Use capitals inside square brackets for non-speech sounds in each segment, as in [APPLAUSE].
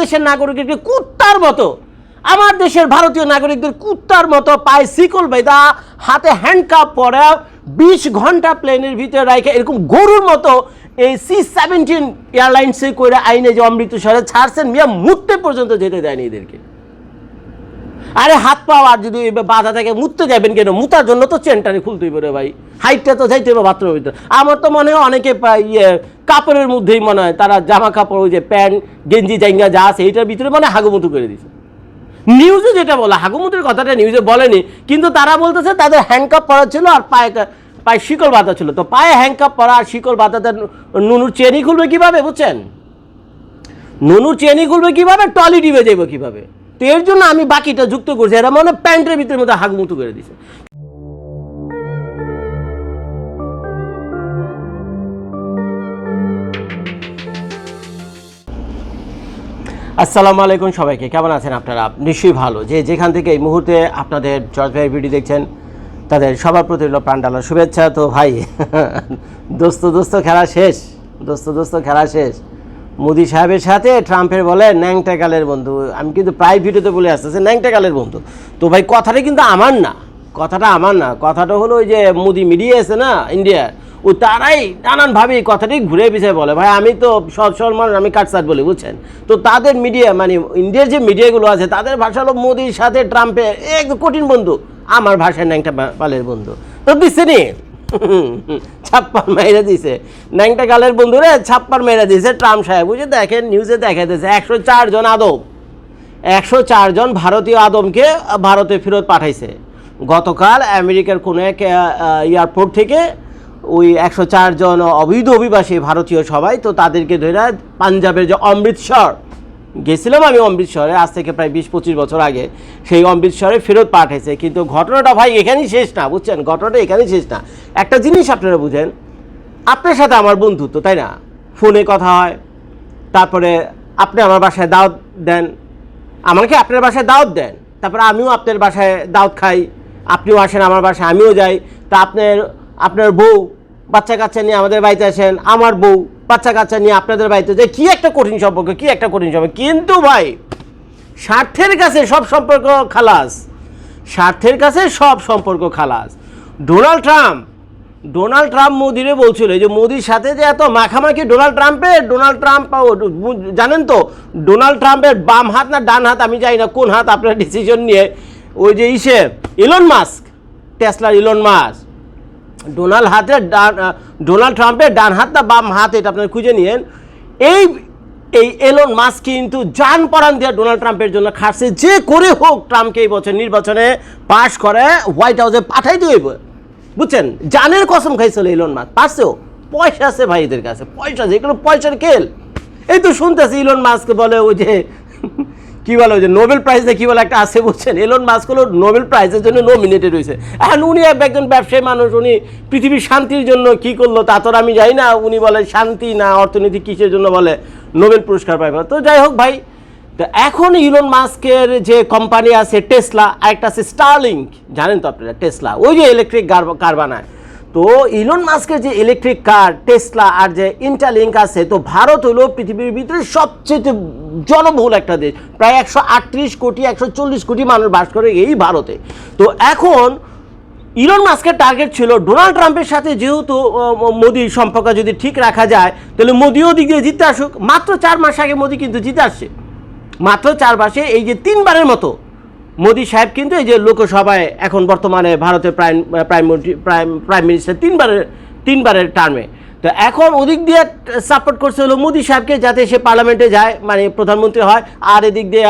দেশের নাগরিকদেরকে কুত্তার মতো, আমার দেশের ভারতীয় নাগরিকদের কুত্তার মতো পায়ে শিকল বেদা হাতে হ্যান্ডকাপ পরা, বিশ ঘণ্টা প্লেনের ভিতরে রাখে এরকম গরুর মতো এই সি সেভেন্টিন এয়ারলাইন্সে করে আইনে যে অমৃতসরে ছাড়ছেন মিয়া, মুহূর্তে পর্যন্ত যেতে দেয়নি এদেরকে। আরে হাত পা আর যদি বাধা থাকে, মুততে যাবেন কেন? মুতার জন্য তো চেনটারে খুলতেই পারে ভাই। হাইটটা তো যাইতে হবে বাথরুমের ভিতরে। আমার তো মনে হয় অনেকে ইয়ে কাপড়ের মধ্যেই মনে হয় তারা জামা কাপড় ওই যে প্যান্ট, গেঞ্জি, জাইঙ্গা যা আছে, এইটার ভিতরে মানে হাগুমুতু করে দিছে। নিউজে যেটা বলে, হাগুমুতুর কথাটা নিউজে বলেনি, কিন্তু তারা বলতেছে তাদের হ্যান্ডকাপ পরা ছিল আর পায়ে পায়ে শিকল বাঁধা ছিল। তো পায়ে হ্যান্ডকাপ পরা আর শিকল বাঁধাতে নুনুর চেনি খুলবে কীভাবে, বুঝছেন? নুনুর চেনি খুলবে কীভাবে টলি ডিবে যাইব কীভাবে? তো এর জন্য আমি বাকিটা যুক্ত করছি। এরা মনে প্যান্টের ভিতরে মধ্যে হাগুমুতু করে দিছে। আসসালামু আলাইকুম সবাইকে, কেমন আছেন আপনারা? নিশ্চয়ই ভালো। যে যেখান থেকে এই মুহূর্তে আপনাদের জর্জ ভাইয়ের ভিডিও দেখছেন, তাদের সবার প্রতি হলো প্রাণডালার শুভেচ্ছা। তো ভাই, [LAUGHS] দোস্ত দোস্ত, খেলা শেষ। দোস্ত দোস্ত, খেলা শেষ। মোদি সাহেবের সাথে, ট্রাম্পের বলে ন্যাংটাকালের বন্ধু। আমি কিন্তু প্রায় ভিডিওতে বলে আসতেছি ন্যাংটাকালের বন্ধু। তো ভাই, কথাটা কিন্তু আমার না। কথাটা আমার না। কথাটা হলো ওই যে মোদি মিডিয়া আছে না ইন্ডিয়ার ও তারাই নানানভাবে এই কথাটি ঘুরে পিছিয়ে বলে। ভাই, আমি তো সব মানুষ, আমি কাটসাট বলি, বুঝছেন? তো তাদের মিডিয়া মানে ইন্ডিয়ার যে মিডিয়াগুলো আছে, তাদের ভাষা হলো মোদির সাথে, ট্রাম্পের একদম কঠিন বন্ধু। আমার ভাষায় ন্যাংটা পালের বন্ধু। তো দিচ্ছে নি ছাপ্পার মেয়েরা দিছে। ন্যাংটা গালের বন্ধুরে ছাপ্পার মেয়েরা দিছে ট্রাম্প সাহেব। বুঝে দেখেন নিউজে দেখা দিয়েছে, একশো চারজন আদব একশো চারজন ভারতীয় আদমকে ভারতে ফেরত পাঠাইছে। গতকাল আমেরিকার কোনো এক এয়ারপোর্ট থেকে ওই একশো চারজন অবৈধ অভিবাসী ভারতীয় সবাই, তো তাদেরকে ধরে পাঞ্জাবের যে অমৃতসর গেছিলাম আমি অমৃতসরে, আজ থেকে প্রায় বিশ পঁচিশ বছর আগে। সেই অমৃতসরে ফেরত পাঠাইছে, কিন্তু ঘটনাটা ভাই এখানেই শেষ না, বুঝছেন? ঘটনাটা এখানেই শেষ না। একটা জিনিস আপনারা বুঝেন, আপনার সাথে আমার বন্ধুত্ব, তাই না? ফোনে কথা হয়, তারপরে আপনি আমার বাসায় দাওয়াত দেন, আমাকে আপনার বাসায় দাওয়াত দেন, তারপরে আমিও আপনার বাসায় দাওয়াত খাই, আপনিও আসেন আমার বাসায়, আমিও যাই। তা আপনার আপনার বউ বাচ্চা কাচ্চা নিয়ে আমাদের বাড়িতে আসেন, আমার বউ বাচ্চা কাচ্চা নিয়ে আপনাদের বাড়িতে যে কি একটা কঠিন সম্পর্ক, কি একটা কঠিন সম্পর্ক। কিন্তু ভাই, স্বার্থের কাছে সব সম্পর্ক খালাস। স্বার্থের কাছে সব সম্পর্ক খালাস। ডোনাল্ড ট্রাম্প ডোনাল্ড ট্রাম্প মোদিরে বলছিল যে মোদির সাথে যে এত মাখামাখি ডোনাল্ড ট্রাম্পের, ডোনাল্ড ট্রাম্প জানেন তো, ডোনাল্ড ট্রাম্পের বাম হাত না ডান হাত, আমি জানি না কোন হাত, আপনার ডিসিশন নিয়ে, ওই যে ইসে ইলন মাস্ক টেসলার ইলন মাস্ক ডোনাল্ড হাতের ডান ডোনাল্ড ট্রাম্পের ডান হাত না বাম হাত এটা আপনারা খুঁজে নিয়েন। এই এই এলন মাস্ক কিন্তু জান পরান দিয়ে ডোনাল্ড ট্রাম্পের জন্য খাটছে। যে করে হোক ট্রাম্পকে এই বছর নির্বাচনে পাশ করে হোয়াইট হাউসে পাঠাই দিব বুঝছেন? জানের কসম খাইছিল ইলন মাস্ক পারছেও পয়সা আছে ভাই এদের কাছে। পয়সা আছে এগুলো পয়সার খেল। এই তো শুনতেছি ইলন মাস্ক বলে ওই যে কি বলে যে নোবেল প্রাইজে কি বলে একটা আছে বলছেন? এলন মাস্ক হলো নোবেল প্রাইজের জন্য নমিনেটেড হয়েছে। এখন উনি একজন ব্যবসায়ী মানুষ, উনি পৃথিবীর শান্তির জন্য কি করল তা তো আমি জানি না। উনি বলে শান্তি না অর্থনীতি কিসের জন্য বলে নোবেল পুরস্কার পাইবে তো যাই হোক ভাই, তো এখন ইলন মাস্কের যে কোম্পানি আছে টেসলা আরেকটা আছে স্টারলিংক জানেন তো আপনারা টেসলা ওই যে ইলেকট্রিক কার বানায়। তো ইলন মাস্কের যে ইলেকট্রিক কার টেসলা আর যে ইন্টারলিঙ্ক আছে, তো ভারত হলো পৃথিবীর ভিতরে সবচেয়ে জনবহুল একটা দেশ। প্রায় একশো আটত্রিশ কোটি, একশো চল্লিশ কোটি মানুষ বাস করে এই ভারতে। তো এখন ইলন মাস্কের টার্গেট ছিল ডোনাল্ড ট্রাম্পের সাথে যেহেতু মোদির সম্পর্ক যদি ঠিক রাখা যায়, তাহলে মোদিও দিক দিয়ে জিততে আসুক। মাত্র চার মাস আগে মোদি কিন্তু জিতে আসছে। মাত্র চার মাসে এই যে তিনবারের মতো মোদি সাহেব কিন্তু এই যে লোকসভায় এখন বর্তমানে ভারতের prime prime prime prime minister তিনবারের তিনবারের টার্মে তো এখন ওদিক দিয়ে সাপোর্ট করছে হলো মোদী সাহেবকে যাতে সে পার্লামেন্টে যায় মানে প্রধানমন্ত্রী হয়, আর এদিক দিয়ে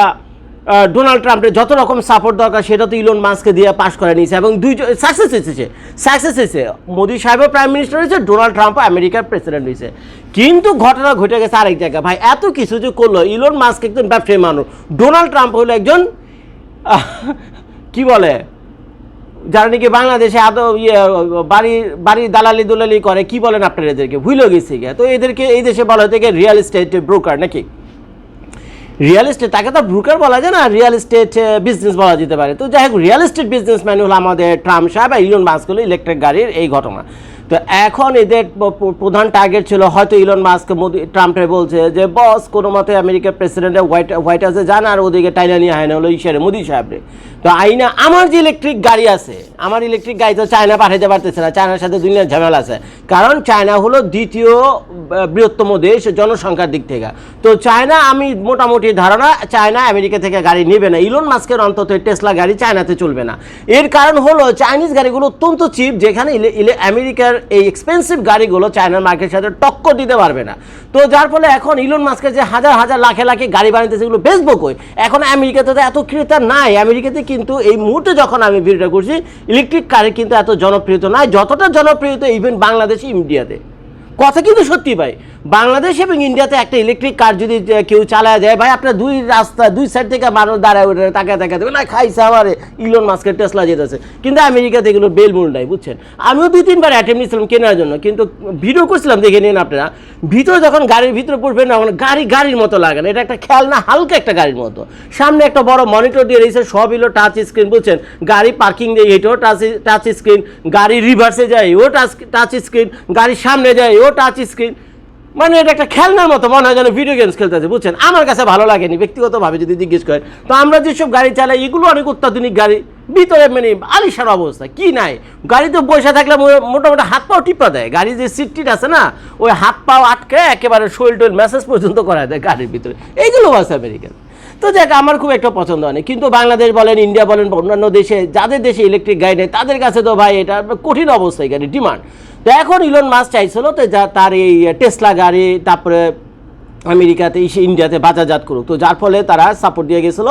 ডোনাল্ড ট্রাম্পের যত রকম সাপোর্ট দরকার, সেটা তো ইলন মাস্ককে দিয়ে পাশ করে নিয়েছে এবং দুই সাকসেস হয়েছে সাকসেস হয়েছে। মোদী সাহেবও প্রাইম মিনিস্টার হয়েছে ডোনাল্ড ট্রাম্পও আমেরিকার প্রেসিডেন্ট হয়েছে। কিন্তু ঘটনা ঘটে গেছে আরেক জায়গায়। ভাই, এত কিছু যে করল ইলন মাস্ক একজন ব্যবসায়ী মানুষ ডোনাল্ড ট্রাম্প হলো একজন কি বলে? যারা নাকি বাংলাদেশে আদৌ ইয়ে বাড়ি বাড়ি দালালি দুলালি করে, কি বলেন আপনারা এদেরকে? ভুলেও গেছে গিয়া। তো এদেরকে, এই দেশে বলা হয়ে থাকে রিয়েল এস্টেট ব্রোকার নাকি? রিয়েল এস্টেট তাকে তো ব্রোকার বলা যায় না রিয়েল এস্টেট বিজনেস বলা যেতে পারে। তো যাই হোক রিয়েল এস্টেট বিজনেসম্যান হলো আমাদের ট্রাম্প সাহেব আর ইলন মাস্ক হলো ইলেকট্রিক গাড়ির এই ঘটনা। তো এখন এদের প্রধান টার্গেট ছিল হয়তো ইলন মাস্ক মোদি ট্রাম্পে বলছে যে, বস, কোনো মতে আমেরিকার প্রেসিডেন্টের হোয়াইট হোয়াইট হাউসে যান আর ওদিকে টাইনা নিয়ে হয় না হলো ইশারে মোদি সাহেবরে। তো আইনা, আমার যে ইলেকট্রিক গাড়ি আছে, আমার ইলেকট্রিক গাড়ি তো চায়না পাঠাতে পারতেছে না, চায়নার সাথে দুনিয়ার ঝামেলা আছে। কারণ চায়না হলো দ্বিতীয় বৃহত্তম দেশ জনসংখ্যার দিক থেকে। তো চায়না, আমি মোটামুটি ধারণা, চায়না আমেরিকা থেকে গাড়ি নেবে না। ইলন মাস্কের অন্তত টেসলা গাড়ি চায়নাতে চলবে না। এর কারণ হলো, চাইনিজ গাড়িগুলো অত্যন্ত চিপ যেখানে আমেরিকার এই এক্সপেন্সিভ গাড়িগুলো চায়নার মার্কেটের সাথে টক্কর দিতে পারবে না। তো যার ফলে এখন ইলন মাস্কের যে হাজার হাজার লাখে লাখে গাড়ি বানিয়েছে সেগুলো বেচবো কই এখন আমেরিকাতে তো এত ক্রেতা নাই। আমেরিকাতে কিন্তু এই মুহূর্তে যখন আমি ভিডিওটা করছি ইলেকট্রিক কারের কিন্তু এত জনপ্রিয়তা নাই, যতটা জনপ্রিয়তা ইভেন বাংলাদেশে ইন্ডিয়াতে কথা কিন্তু সত্যি ভাই। বাংলাদেশ এবং ইন্ডিয়াতে একটা ইলেকট্রিক কার যদি কেউ চালায় যায় ভাই, আপনার দুই রাস্তা, দুই সাইড থেকে মানুষ দাঁড়ায় উঠে তাকায় তাকায় দেবে না, খাইছে আমারে ইলন মাস্কের টেসলা যেতেছে। কিন্তু আমেরিকাতে এগুলো বেলমুল নাই, বুঝছেন? আমিও দুই, তিনবার অ্যাটেম্প নিয়েছিলাম কেনার জন্য, কিন্তু ভিডিও করছিলাম, দেখে নিন আপনারা। ভিতরে যখন গাড়ির ভিতরে পড়বেন না তখন গাড়ি গাড়ির মতো লাগে না, এটা একটা খেয়াল না, হালকা একটা গাড়ির মতো। সামনে একটা বড় মনিটর দিয়ে রয়েছে, সব হলো টাচ স্ক্রিন বুঝছেন? গাড়ি পার্কিং দিয়ে এটাও টাচ টাচ স্ক্রিন গাড়ি রিভার্সে যায় ও টাচ টাচ স্ক্রিন গাড়ির সামনে যায় ও টাচ স্ক্রিন মানে এটা একটা খেলনার মতো, মনে হয় যেন ভিডিও গেমস খেলতেছে বুঝছেন? আমার কাছে ভালো লাগেনি, ব্যক্তিগতভাবে যদি জিজ্ঞেস করেন। তো আমরা যেসব গাড়ি চালাই, এগুলো অনেক অত্যাধুনিক গাড়ি। ভিতরে মানে আলিশান অবস্থা, কি নাই? গাড়িতে বসে থাকলে মোটামুটি হাত পাও টিপা দেয়। গাড়ি যে সিট টিট আছে না, ওই হাত পাও আটকে একেবারে শোল টোল মেসেজ পর্যন্ত করা দেয় গাড়ির ভিতরে। এইগুলো আছে আমেরিকান তো দেখ আমার খুব একটা পছন্দ হয়নি। কিন্তু বাংলাদেশ বলেন, ইন্ডিয়া বলেন অন্যান্য দেশে, যাদের দেশে ইলেকট্রিক গাড়ি নেই, তাদের কাছে তো ভাই এটা কঠিন অবস্থায় গাড়ি ডিমান্ড তো এখন ইলন মাস চাইছিল তো যা তার এই টেসলা গাড়ি, তারপরে আমেরিকাতে ইন্ডিয়াতে বাজারজাত করুক। তো যার ফলে তারা সাপোর্ট দিয়ে গেছিল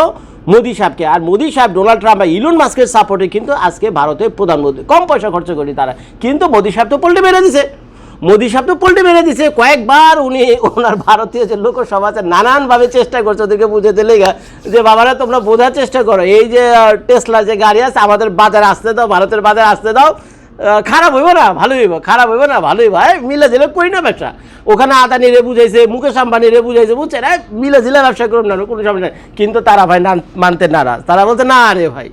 মোদি সাহেবকে। আর মোদি সাহেব ডোনাল্ড ট্রাম্প বা ইলন মাস্কের সাপোর্টে কিন্তু আজকে ভারতের প্রধানমন্ত্রী, কম পয়সা খরচ করি তারা। কিন্তু মোদি সাহেব তো পল্টে মেরে দিছে। মোদি সাহেব তো পল্টে মেরে দিছে। কয়েকবার উনি ওনার ভারতীয় যে লোকসভা আছে নানানভাবে চেষ্টা করছে ওদেরকে বুঝে দিলে যে বাবারা, তোমরা বোঝার চেষ্টা করো। এই যে টেসলা যে গাড়ি আছে, আমাদের বাজারে আসতে দাও, ভারতের বাজারে আসতে দাও। খারাপ হইব না ভালো হইব, খারাপ হইব না, ভালোই হ্যাঁ মিলে দিলে করি না ব্যবসা। ওখানে আদানি রে বুঝাইছে, মুকেশ আম্বানি রে বুঝাইছে, বুঝছে হ্যাঁ মিলে দিলে ব্যবসা করুন না, কোনো সমস্যা কিন্তু তারা ভাই না মানতে নারাজ। তারা বলছে, না রে ভাই।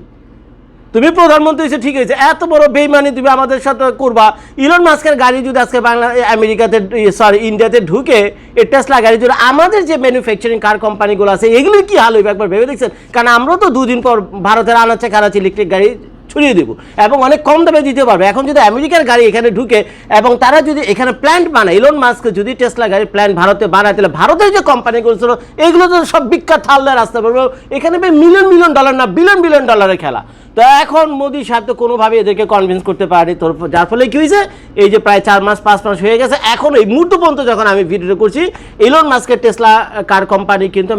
তুমি প্রধানমন্ত্রী হয়েছে ঠিক হয়েছে। এত বড় বেইমানি তুমি আমাদের সাথে করবা। ইলন মাস্কের গাড়ি যদি আজকে বাংলা আমেরিকাতে সরি ইন্ডিয়াতে ঢুকে এই টেসলা গাড়ি যদি আমাদের যে ম্যানুফ্যাকচারিং কার কোম্পানিগুলো আছে এগুলো কি হাল হইবে একবার ভেবে দেখছেন? কারণ আমরাও তো দুদিন পর ভারতের আনাচে কানাচে ইলেকট্রিক গাড়ি ছড়িয়ে দেবো এবং অনেক কম দামে দিতে পারবে। এখন যদি আমেরিকার গাড়ি এখানে ঢুকে এবং তারা যদি এখানে প্ল্যান্ট বানায় ইলন মাস্ক যদি টেসলা গাড়ির প্ল্যান্ট ভারতে বানায়, তাহলে ভারতের যে কোম্পানিগুলো ছিল এগুলো তো সব বিখ্যাত থালদার রাস্তা পারবে এখানে মিলিয়ন মিলিয়ন ডলার না বিলিয়ন বিলিয়ন ডলারের খেলা। তো এখন মোদি সাহেব তো কোনোভাবে এদেরকে কনভিন্স করতে পারেনি। তোর যার ফলে কি হয়েছে? এই যে প্রায় চার মাস, পাঁচ মাস হয়ে গেছে। এখন এই মুহূর্ত পর্যন্ত যখন আমি ভিডিও করছি ইলন মাস্কের টেসলা কার কোম্পানি কিন্তু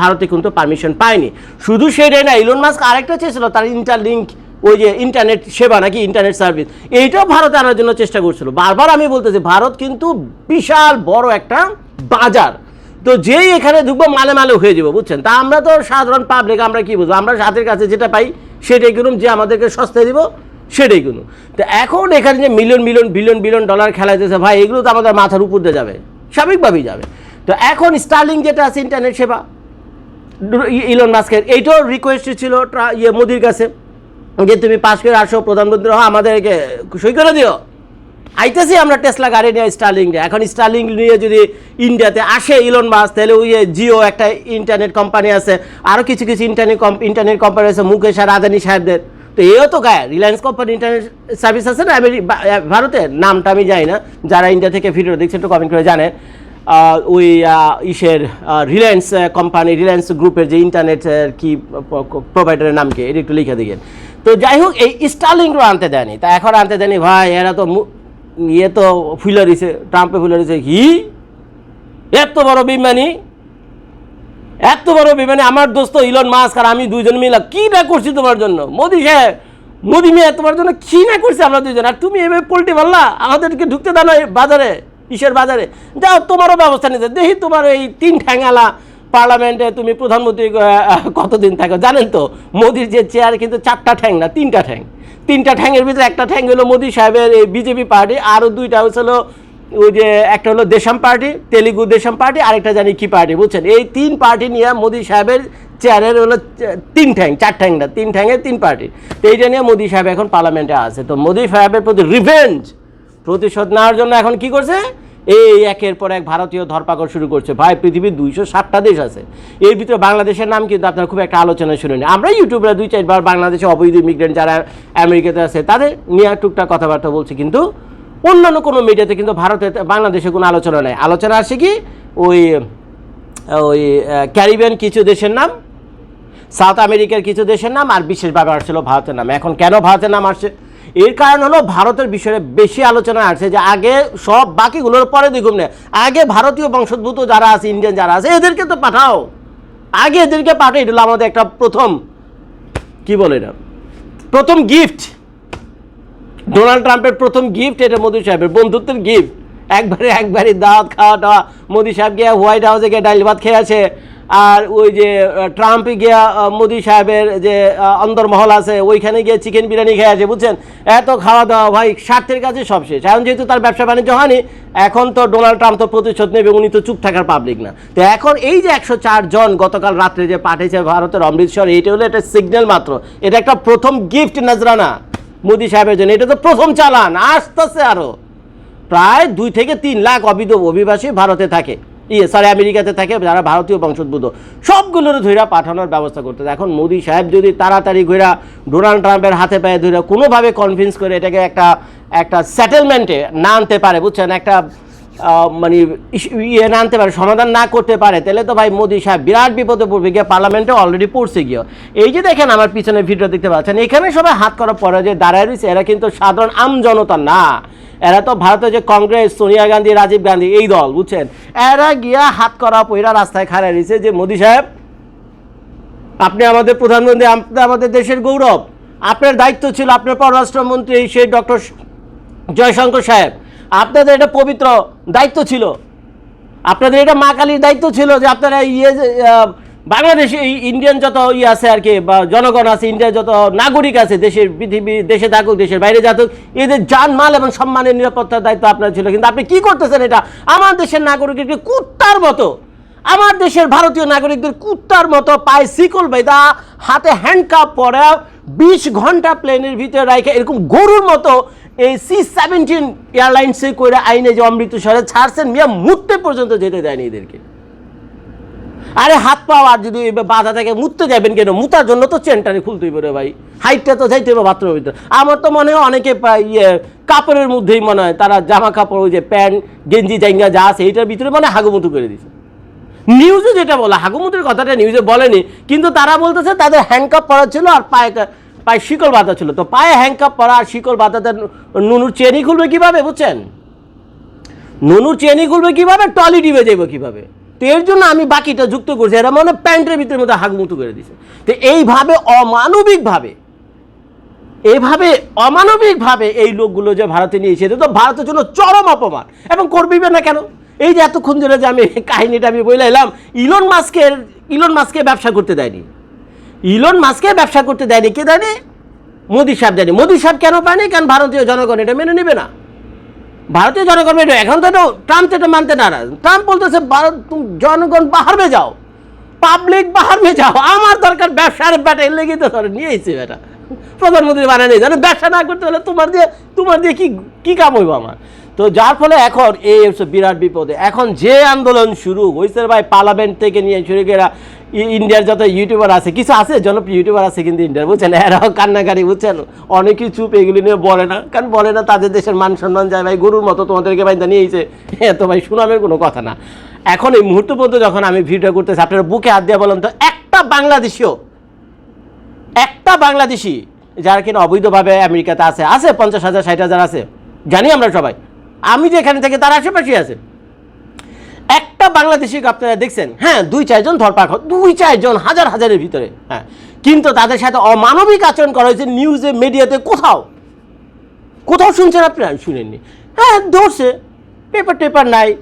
ভারতে কিন্তু পারমিশন পায়নি। শুধু সেটাই না ইলন মাস্ক আরেকটা চেয়েছিল, তার ইন্টারলিঙ্ক ওই যে ইন্টারনেট সেবা নাকি ইন্টারনেট সার্ভিস এইটাও ভারতে আনার জন্য চেষ্টা করছিল। বারবার আমি বলতেছি, ভারত কিন্তু বিশাল বড় একটা বাজার। তো যেই এখানে ঢুকবো, মালে মালে হয়ে যাব, বুঝছেন? তা আমরা তো সাধারণ পাবলিক আমরা কি বুঝব? আমরা হাতের কাছে যেটা পাই, সেটাই কিনুম যে আমাদেরকে সস্তায় দিব, সেটাই কিনুম তো এখন এখানে যে million million billion billion dollar খেলা যেতেছে ভাই, এগুলো তো আমাদের মাথার উপর দিয়ে যাবে। স্বাভাবিকভাবেই যাবে। তো এখন স্টার্লিং যেটা আছে ইন্টারনেট সেবা ইলন মাস্কের এইটাও রিকোয়েস্ট ছিল ইয়ে মোদির কাছে। যে তুমি পাশ করে আসো প্রধানমন্ত্রী হও, আমাদেরকে সই করে দিও। আইতেছি আমরা টেসলা গাড়ি নিয়ে স্টার্লিং নিয়ে এখন স্টার্লিং নিয়ে যদি ইন্ডিয়াতে আসে ইলন মাস তাহলে ওই জিও একটা ইন্টারনেট কোম্পানি আছে আরও কিছু কিছু ইন্টারনেট ইন্টারনেট কোম্পানি আছে, মুকেশ আর আদানি সাহেবদের। তো এও তো গায়ে রিলায়েন্স কোম্পানি ইন্টারনেট সার্ভিস আছে না ভারতের নামটা আমি জানি না। যারা ইন্ডিয়া থেকে ভিডিও দেখছে, একটু কমেন্ট করে জানেন। ওই ইসের রিলায়েন্স কোম্পানি রিলায়েন্স গ্রুপের যে ইন্টারনেট কি প্রোভাইডারের নাম কি, এটা একটু লিখে দিবেন তো যাই হোক এই স্টারলিংগুলো আনতে দেয়নি। তা এখন আনতে দেয়নি, ভাই, এরা তো ইয়ে তো ফুলে দিছে ট্রাম্পে ফুলে দিছে। কি? এত বড় বিমানি এত বড় বিমানে আমার দোস্ত ইলন মাস্ক আর আমি দুইজন মিলা কি না করছি তোমার জন্য? মোদি সাহেব, মোদি মেয়ে, তোমার জন্য কি না করছি আমরা দুইজন? আর তুমি এভাবে পোল্টে পারলা আমাদেরকে ঢুকতে দাও না বাজারে ইসের বাজারে? যাও, তোমারও ব্যবস্থা নিতে। দেখি তোমার এই তিন ঠ্যাঙালা পার্লামেন্টে তুমি প্রধানমন্ত্রী কতদিন থাকো? জানেন তো, মোদির যে চেয়ার কিন্তু চারটা ঠ্যাং না, তিনটা ঠ্যাং। তিনটা ঠ্যাংয়ের ভিতরে একটা ঠ্যাং হলো মোদি সাহেবের এই বিজেপি পার্টি আরও দুইটা হচ্ছিল ওই যে একটা হলো দেশাম পার্টি তেলেগু দেশাম পার্টি আরেকটা জানি কি পার্টি বুঝছেন? এই তিন পার্টি নিয়ে মোদি সাহেবের চেয়ারের হলো তিন ঠ্যাং, চার ঠ্যাং না, তিন ঠ্যাঙের তিন পার্টি তো এইটা নিয়ে মোদি সাহেব এখন পার্লামেন্টে আছে। তো মোদি সাহেবের প্রতি রিভেঞ্জ প্রতিশোধ নেওয়ার জন্য এখন কি করছে? এই একের পর এক ভারতীয় ধরপাকড় শুরু করছে। ভাই, পৃথিবীর দুইশো ষাটটা দেশ আছে। এর ভিতরে বাংলাদেশের নাম কিন্তু আপনার খুব একটা আলোচনা শুনেনি আমরা ইউটিউবে দুই চারবার বাংলাদেশে অবৈধ ইমিগ্রেন্ট যারা আমেরিকাতে আছে, তাদের নিয়ে টুকটাক কথাবার্তা বলছি। কিন্তু অন্যান্য কোনো মিডিয়াতে কিন্তু ভারতে, বাংলাদেশে কোনো আলোচনা নেই। আলোচনা আসে কি? ওই ওই, ক্যারিবিয়ান কিছু দেশের নাম, সাউথ আমেরিকার কিছু দেশের নাম আর বিশেষভাবে আসছিল ভারতের নাম। এখন কেন ভারতের নাম আসছে? এর কারণ হলো ভারতের বিষয়ে বেশি আলোচনা আসছে যে আগে সব বাকিগুলোর পরে দেখুন না। আগে ভারতীয় বংশোদ্ভূত যারা আছে ইন্ডিয়ান যারা আছে এদেরকে তো পাঠাও। আগে এদেরকে পাঠাই এটা আমাদের একটা প্রথম কি বলে এটা? প্রথম গিফট ডোনাল্ড ট্রাম্পের প্রথম গিফট এটা মোদী সাহেবের বন্ধুত্বের গিফট একবারে একবারে দাওয়াত খাওয়া টাওয়া মোদি সাহেব গিয়ে হোয়াইট হাউসে গিয়ে ডাল ভাত খেয়ে আছে আর ওই যে ট্রাম্প গিয়া মোদি সাহেবের যে অন্দরমহল আছে, ওইখানে গিয়ে চিকেন বিরিয়ানি খেয়ে আছে বুঝছেন? এত খাওয়া দাওয়া, ভাই, স্বার্থের কাছে সব শেষ। এখন যেহেতু তার ব্যবসা বাণিজ্য হয়নি, এখন তো ডোনাল্ড ট্রাম্প তো প্রতিশোধ নেবে, উনি তো চুপ থাকার পাবলিক না। তো এখন এই যে একশো জন গতকাল রাত্রে যে পাঠিয়েছে ভারতের অমৃতসর এইটা হলো একটা সিগন্যাল মাত্র। এটা একটা প্রথম গিফট নজরানা। মোদি সাহেবের জন্য। এটা তো প্রথম চালান, আসতেছে আরও। প্রায় দুই থেকে তিন লাখ অবৈধ অভিবাসী ভারতে থাকে। ইয়ে সরি আমেরিকাতে থাকে, যারা ভারতীয় বংশোদ্ভূত। সবগুলোর ধৈরা পাঠানোর ব্যবস্থা করতে এখন মোদী সাহেব যদি তাড়াতাড়ি ঘুরা ডোনাল্ড ট্রাম্পের হাতে পায়ে ধৈরা কোনোভাবে কনভিন্স করে এটাকে একটা একটা সেটেলমেন্টে না আনতে পারে, বুঝছেন? একটা মানে ইয়ে না আনতে পারে, সমাধান না করতে পারে, তাহলে তো ভাই মোদী সাহেব বিরাট বিপদে পড়বে গিয়ে পার্লামেন্টে অলরেডি পড়ছে গিয়ে। এই যে দেখেন আমার পিছনে ভিডিও দেখতে পাচ্ছেন, এখানে সবাই হাত করার পরে যে দাঁড়ায় রয়েছে, এরা কিন্তু সাধারণ আম জনতা না। এরা তো ভারতের যে কংগ্রেস, সোনিয়া গান্ধী, রাজীব গান্ধী, এই দল, বুঝছেন? এরা গিয়া হাত করা পয়রা রাস্তায় খাড়া রয়েছে যে মোদী সাহেব, আপনি আমাদের প্রধানমন্ত্রী, আপনি আমাদের দেশের গৌরব। আপনার দায়িত্ব ছিল, আপনার পররাষ্ট্রমন্ত্রী সেই ডক্টর জয়শঙ্কর সাহেব। আপনাদের এটা পবিত্র দায়িত্ব ছিল। আপনাদের এটা মা কালীর দায়িত্ব ছিল যে আপনারা ইয়ে বাংলাদেশে ইন্ডিয়ান যত ইয়ে আছে আর কি, বা জনগণ আছে, ইন্ডিয়ার যত নাগরিক আছে, দেশের পৃথিবী, দেশে থাকুক, দেশের বাইরে থাকুক এদের জানমাল এবং সম্মানের নিরাপত্তার দায়িত্ব আপনার ছিল। কিন্তু আপনি কি করতেছেন এটা? আমার দেশের নাগরিককে কুত্তার মতো? আমার দেশের ভারতীয় নাগরিকদের কুত্তার মতো পায়ে শিকল বেদা হাতে হ্যান্ডকাপ পরা, বিশ ঘণ্টা প্লেনের ভিতরে রাখে এরকম গরুর মতো এই সি সেভেন্টিন এয়ারলাইন্সে করে আইনে যে অমৃতসরে ছাড়ছেন মিয়া, মুততে পর্যন্ত যেতে দেয়নি এদেরকে। আরে হাত পাও আর যদি বাধা থাকে, মুততে যাবেন কেন? মুতার জন্য তো চেনটারে খুলতেই পারে ভাই। হাইটটা তো যাইতে হবে বাথরুমের ভিতরে। আমার তো মনে হয় অনেকে ইয়ে কাপড়ের মধ্যেই মনে হয় তারা জামা কাপড়, ওই যে প্যান্ট, গেঞ্জি, জাইঙ্গা যা আছে, এইটার ভিতরে মানে হাগুমুতু করে দিছে। নিউজে যেটা বলা, হাগুমুতুর কথাটা নিউজে বলেনি, কিন্তু তারা বলতেছে তাদের হ্যান্ডকাপ পরা ছিল আর পায়ে পায়ে শিকল বাঁধা ছিল। তো পায়ে হ্যান্ডকাপ পরা আর শিকল বাঁধাতে নুনুর চেনই খুলবে কীভাবে, বুঝছেন? নুনুর চেনই খুলবে কীভাবে টলি ডিবে যাইব কীভাবে? তো এর জন্য আমি বাকিটা যুক্ত করছি। এরা মনে প্যান্টের ভিতরে মধ্যে হাগমুতু করে দিছে। তো এইভাবে অমানবিকভাবে এইভাবে অমানবিকভাবে এই লোকগুলো যে ভারতে নিয়ে এসেছে তো ভারতের জন্য চরম অপমান। এবং করবিবে না কেন? এই যে এতক্ষণ ধরে যে আমি কাহিনিটা আমি বলে এলাম, ইলন মাস্কের, ইলন মাস্কে ব্যবসা করতে দেয়নি। ইলন মাস্কে ব্যবসা করতে দেয়নি, কে দেয়নি? মোদি সাহেব দেয়নি। মোদি সাহেব কেন পায়নি? কারণ ভারতীয় জনগণ এটা মেনে নেবে না। ভারতীয় জনগণ এটা এখন তো এটা ট্রাম্প এটা মানতে নারাজ। ট্রাম্প বলতেছে, ভারত জনগণ বাহার মে যাও। পাবলিক বাহার মে যাও। আমার দরকার ব্যবসার ব্যাটা লেগে তো ধরে নিয়ে এসেছে বেটা প্রধানমন্ত্রী বানায় নেই। জানো ব্যবসা না করতে হলে তোমার দিয়ে তোমার দিয়ে কি কি কাম হইব আমার? তো যার ফলে এখন এই হচ্ছে বিরাট বিপদে। এখন যে আন্দোলন শুরু হয়েছে ভাই পার্লামেন্ট থেকে নিয়ে শুরু করে ইন্ডিয়ার যত ইউটিউবার আছে, কিছু আছে জনপ্রিয় ইউটিউবার আছে কিন্তু ইন্ডিয়ার বুঝছেন? এরাও কান্নাকারি, বুঝছেন? অনেকেই চুপ এগুলি নিয়ে বলে না। কারণ বলে না, তাদের দেশের মান সম্মান যায়। ভাই, গরুর মতো তোমাদেরকে ভাই নিয়েছে এত ভাই সুনামের কোনো কথা না। এখন এই মুহূর্ত পর্যন্ত যখন আমি ভিডিও করতেছি, আপনারা বুকে হাত দিয়ে বলেন তো, একটা বাংলাদেশিও, একটা বাংলাদেশি যারা কিনা অবৈধভাবে আমেরিকাতে আছে আছে পঞ্চাশ হাজার, ষাট হাজার আছে, জানি আমরা সবাই। আমি যেখানে থাকি, তার আশেপাশে আছে। একটা বাংলাদেশিকে আপনারা দেখছেন হ্যাঁ দুই চারজন ধরপাক, দুই চারজন হাজার, হাজারের ভিতরে হ্যাঁ। কিন্তু তাদের সাথে অমানবিক আচরণ করা হয়েছে নিউজে, মিডিয়াতে, কোথাও। কোথাও শুনছেন আপনারা? শুনেননি। হ্যাঁ ধরছে পেপার টেপার নাই।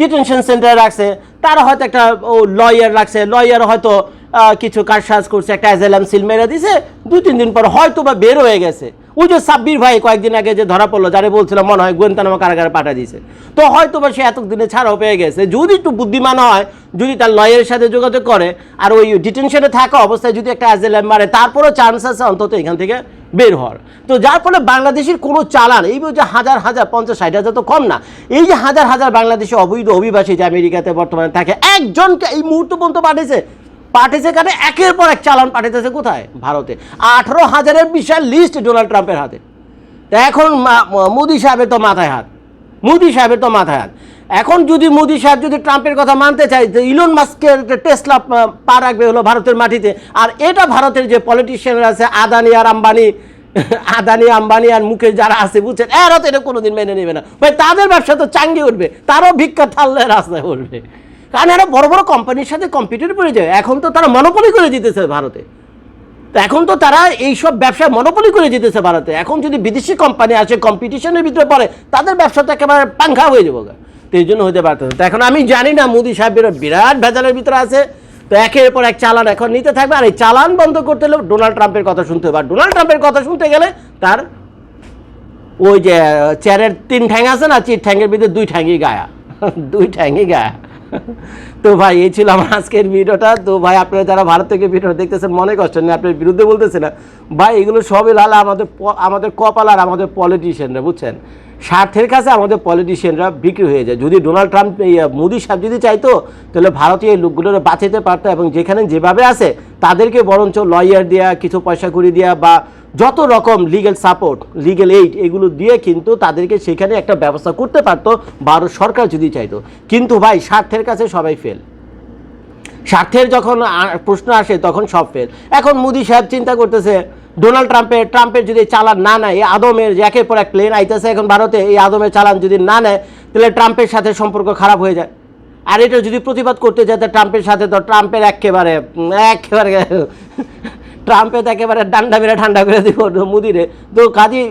ডিটেনশন সেন্টারে রাখছে। তারা হয়তো একটা, ও লয়ার রাখছে। লয়ার হয়তো কিছু কারসাজ করছে, একটা অ্যাজেলাম সিল মেরে দিছে। দু তিন দিন পর হয়তো বা বের হয়ে গেছে। ওই যে সাব্বির ভাই কয়েকদিন আগে যে ধরা পড়ল, যারে বলছিলাম মনে হয় গোয়েন্তানামা কারাগারে পাঠা দিয়েছে। তো হয়তো বা সে এতদিনে ছাড়াও পেয়ে গেছে। যদি একটু বুদ্ধিমান হয়, যদি তার লয়ারের সাথে যোগাযোগ করে, আর ওই ডিটেনশনে থাকা অবস্থায় যদি একটা অ্যাজেলাম মারে, তারপরও চান্স আছে অন্তত এখান থেকে বের হওয়ার। তো যার ফলে বাংলাদেশের কোনো চালান, এই যে হাজার হাজার, পঞ্চাশ, ষাট হাজার তো কম না, এই যে হাজার হাজার বাংলাদেশে অবৈধ অভিবাসী যে আমেরিকাতে বর্তমানে থাকে, একজনকে এই মুহূর্ত পর্যন্ত পাঠিয়েছে। পাঠিয়েছে কারণে একের পর এক চালান পাঠিয়েছে কোথায়? ভারতে। আঠারো হাজারের বিশাল লিস্ট ডোনাল্ড ট্রাম্পের হাতে। তা এখন মোদি সাহেবের তো মাথায় হাত। মোদি সাহেবের তো মাথায় হাত। এখন যদি মোদি সাহেব যদি ট্রাম্পের কথা মানতে চায় তো ইলন মাস্কের টেসলা পা রাখবে হলো ভারতের মাটিতে, আর এটা ভারতের যে পলিটিশিয়ানরা আছে আদানি আর আম্বানি, [LAUGHS] আদানি, আম্বানি আর মুখে যারা আছে, বুঝছেন? এরা তো এটা কোনোদিন মেনে নেবে না। ভাই, তাদের ব্যবসা তো চাঙ্গে উঠবে, তারও ভিক্ষা থাললে রাস্তায় উঠবে। কারণ এরা বড় বড় কোম্পানির সাথে কম্পিটিট করে যায় এখন তো তারা মনোপলি করে দিতেছে ভারতে। তো এখন তো তারা এইসব ব্যবসায় মনোপলি করে যেতেছে ভারতে। এখন যদি বিদেশি কোম্পানি আসে কম্পিটিশনের ভিতরে পড়ে, তাদের ব্যবসা তো একেবারে পাঙ্খা হয়ে যাব। তো এই জন্য হতে পারতো। তো এখন আমি জানি না মোদি সাহেবের বিরাট ভেজালের ভিতরে আছে। তো একের পর এক চালান এখন নিতে থাকবে। আর এই চালান বন্ধ করতে হলে ডোনাল্ড ট্রাম্পের কথা শুনতে হবে। আর ডোনাল্ড ট্রাম্পের কথা শুনতে গেলে তার ওই যে চেয়ারের তিন ঠ্যাং আছে না, চির ঠ্যাংয়ের ভিতরে দুই ঠ্যাঙ্গি গায়া। [LAUGHS] দুই ঠ্যাঙ্গি গায়া। তো ভাই, এই ছিল আমার আজকের ভিডিওটা। তো ভাই, আপনারা যারা ভারত থেকে ভিডিও দেখতেছেন, মনে করছেন না আপনার বিরুদ্ধে বলতেছে না। ভাই, এগুলো সবই লাল আমাদের আমাদের কপাল আর আমাদের পলিটিশিয়ানরা বুঝছেন? স্বার্থের কাছে আমাদের পলিটিশিয়ানরা বিক্রি হয়ে যায়। যদি ডোনাল্ড ট্রাম্প মোদি সাহেব যদি চাইতো, তাহলে ভারতীয় লোকগুলোর বাঁচাতে পারতো এবং যেখানে যেভাবে আছে, তাদেরকে বরঞ্চ লয়ার দেওয়া কিছু পয়সা করে দেওয়া বা যত রকম লিগেল সাপোর্ট লিগেল এইড এগুলো দিয়ে কিন্তু তাদেরকে সেখানে একটা ব্যবস্থা করতে পারতো, ভারত সরকার যদি চাইতো। কিন্তু ভাই, স্বার্থের কাছে সবাই ফেল স্বার্থের যখন প্রশ্ন আসে, তখন সব ফেল এখন মোদি সাহেব চিন্তা করতেছে ডোনাল্ড ট্রাম্পের ট্রাম্পের যদি চালান না নেয়, এই আদমের যে একের পর এক প্লেন আইতেছে এখন ভারতে, এই আদমের চালান যদি না নেয়, তাহলে ট্রাম্পের সাথে সম্পর্ক খারাপ হয়ে যায়। আর এটা যদি প্রতিবাদ করতে যায়, তো ট্রাম্পের সাথে তো ট্রাম্পের একেবারে একেবারে ট্রাম্পে তো একেবারে ডান্ডা মেরে ঠান্ডা করে দিব মুদিরে। তো কাজী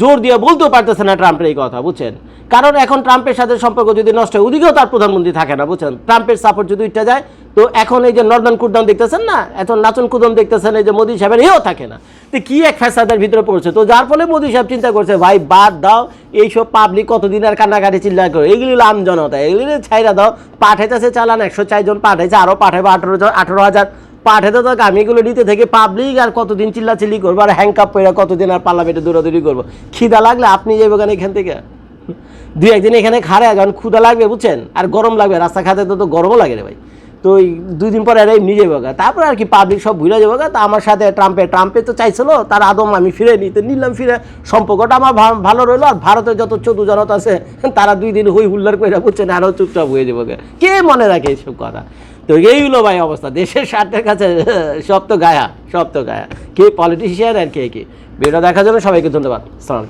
জোর দিয়ে বলতেও পারতেছে না ট্রাম্পের এই কথা, বুঝছেন? কারণ এখন ট্রাম্পের সাথে সম্পর্ক যদি নষ্ট হয়, ওদিকেও তার প্রধানমন্ত্রী থাকে না, বুঝছেন? ট্রাম্পের সাপোর্ট যদি উঠতে যায়, তো এখন এই যে নর্দান কুটদাম দেখতেছেন না? এখন নাচন কুদম দেখতেছেন, এই যে মোদি সাহেবের, এও থাকে না। তো কি এক ফ্যাসাদের ভিতরে পড়ছে? তো যার ফলে মোদি সাহেব চিন্তা করছে, ভাই, বাদ দাও, এইসব পাবলিক কতদিন আর কান্নাকাটি চিল্লা করে? এগুলি লাম জনতা এগুলি ছাইরা দাও। পাঠাইতেছে চালান, একশো চারজন পাঠাইছে আরও পাঠাইবো আঠারো জন, আঠারো হাজার। পাঠাতে তো আমি এগুলো নিতে থেকে পাবলিক আর কতদিন চিল্লাচিল্লি করব, আর হ্যাংকাপ করে কতদিন আর পার্লামেন্টে দৌড়াদৌড়ি করব। খিদা লাগলে আপনি যাব কেন এখান থেকে? দুই একদিন এখানে খারে যখন ক্ষুদা লাগবে, বুঝছেন? আর গরম লাগবে, রাস্তা খাতে তো তো গরমও লাগে রে ভাই। তো দুই দিন পরে এরাই নিজে যাব। তারপরে আর কি পাবলিক সব ভুলে যাব গা। তা আমার সাথে ট্রাম্পে ট্রাম্পে তো চাইছিল, তার আদম আমি ফিরে নিতে নিলাম ফিরে। সম্পর্কটা আমার ভালো রইল, আর ভারতের যত চোদ্দ জনতা আছে, তারা দুই দিন হই হুল্লার করে বুঝছেন? আরও চুপচাপ হয়ে যাব গা। কে মনে রাখে এইসব কথা? তো এই হলো ভাই অবস্থা। দেশের স্বার্থের কাছে, সব তো গায়া, সব তো গায়া। কে পলিটিশিয়ান আর কে কে? ভিডিও দেখার জন্য সবাইকে ধন্যবাদ। সালাম